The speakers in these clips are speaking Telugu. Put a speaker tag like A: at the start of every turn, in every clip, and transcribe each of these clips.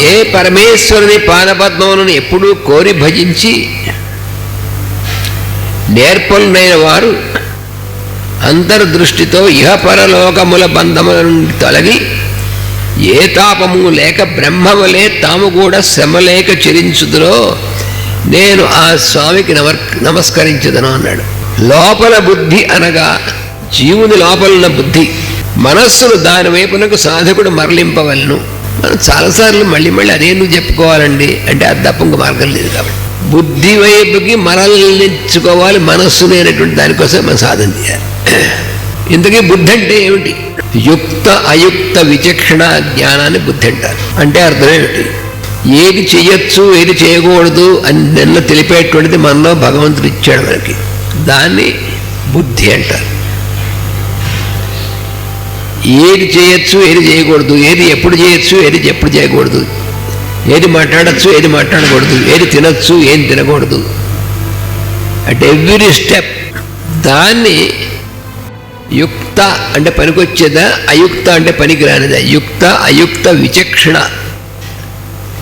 A: ఏ పరమేశ్వరుని పాదపద్మములను ఎప్పుడూ కోరి భజించి నేర్పలునైన వారు అంతర్దృష్టితో ఇహపరలోకముల బంధముల నుండి తొలగి ఏ తాపము లేక బ్రహ్మవలే తాము కూడా శ్రమ లేక చెరించుదురో నేను ఆ స్వామికి నమర్ నమస్కరించదను అన్నాడు. లోపల బుద్ధి అనగా జీవుని లోపలున్న బుద్ధి. మనస్సును దాని వైపునకు సాధకుడు మరలింపవలను. మనం చాలాసార్లు మళ్ళీ మళ్ళీ అదే నువ్వు చెప్పుకోవాలండి. అంటే అది తప్ప ఇంక మార్గం లేదు కాబట్టి. బుద్ధి వైపుకి మరలించుకోవాలి మనస్సు అనేటువంటి దానికోసం మనం సాధన చేయాలి. ఇంతకీ బుద్ధి అంటే ఏమిటి? యుక్త అయుక్త విచక్షణ జ్ఞానాన్ని బుద్ధి అంటారు. అంటే అర్థం ఏమిటి ఏది చేయొచ్చు ఏది చేయకూడదు అని నిన్న తెలిపేటువంటిది మనలో భగవంతుడు ఇచ్చాడు మనకి. దాన్ని బుద్ధి అంటారు. ఏది చేయొచ్చు ఏది చేయకూడదు ఏది ఎప్పుడు చేయొచ్చు ఏది ఎప్పుడు చేయకూడదు. ఏది మాట్లాడచ్చు ఏది మాట్లాడకూడదు ఏది తినచ్చు ఏది తినకూడదు. అట్ ఎవ్రీ స్టెప్ దాన్ని యుక్త అంటే పనికొచ్చేదా అయుక్త అంటే పనికిరానిదా? యుక్త అయుక్త విచక్షణ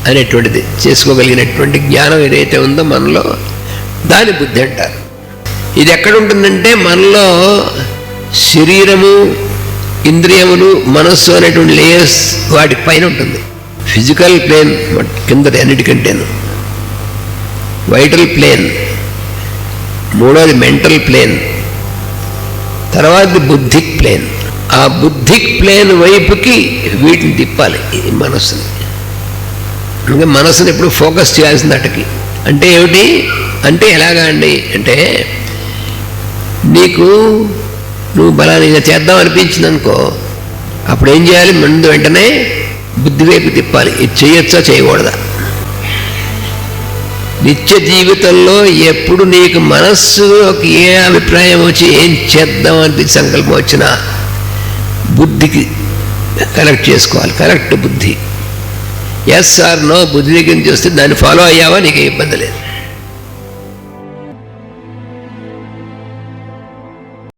A: అనేటువంటిది చేసుకోగలిగినటువంటి జ్ఞానం ఏదైతే ఉందో మనలో దాని బుద్ధి అంటారు. ఇది ఎక్కడ ఉంటుందంటే మనలో శరీరము ఇంద్రియములు మనస్సు అనేటువంటి లేయర్స్ వాటి పైన ఉంటుంది. ఫిజికల్ ప్లేన్ కిందటి అన్నిటికంటేను. వైటల్ ప్లేన్ మూడోది మెంటల్ ప్లేన్ తర్వాత బుద్ధిక్ ప్లేన్ ఆ బుద్ధిక్ ప్లేన్ వైపుకి వీటిని తిప్పాలి ఈ మనస్సుని. ఇంకా మనసుని ఎప్పుడు ఫోకస్ చేయాల్సింది అటకి అంటే ఏమిటి? అంటే ఎలాగా అండి? అంటే నీకు నువ్వు బలానిగా చేద్దాం అనిపించింది అనుకో. అప్పుడు ఏం చేయాలి? ముందు వెంటనే బుద్ధి వైపు తిప్పాలి. ఇది చేయొచ్చా చేయకూడదా? నిత్య జీవితంలో ఎప్పుడు నీకు మనస్సులోకి ఏ అభిప్రాయం వచ్చి ఏం చేద్దాం అని సంకల్పం వచ్చినా బుద్ధికి కరెక్ట్ చేసుకోవాలి. కరెక్ట్ బుద్ధి. ఎస్ ఆర్ నో బుద్ధి దగ్గర నుంచి వస్తే దాన్ని ఫాలో అయ్యావా? నీకు ఇబ్బంది లేదు.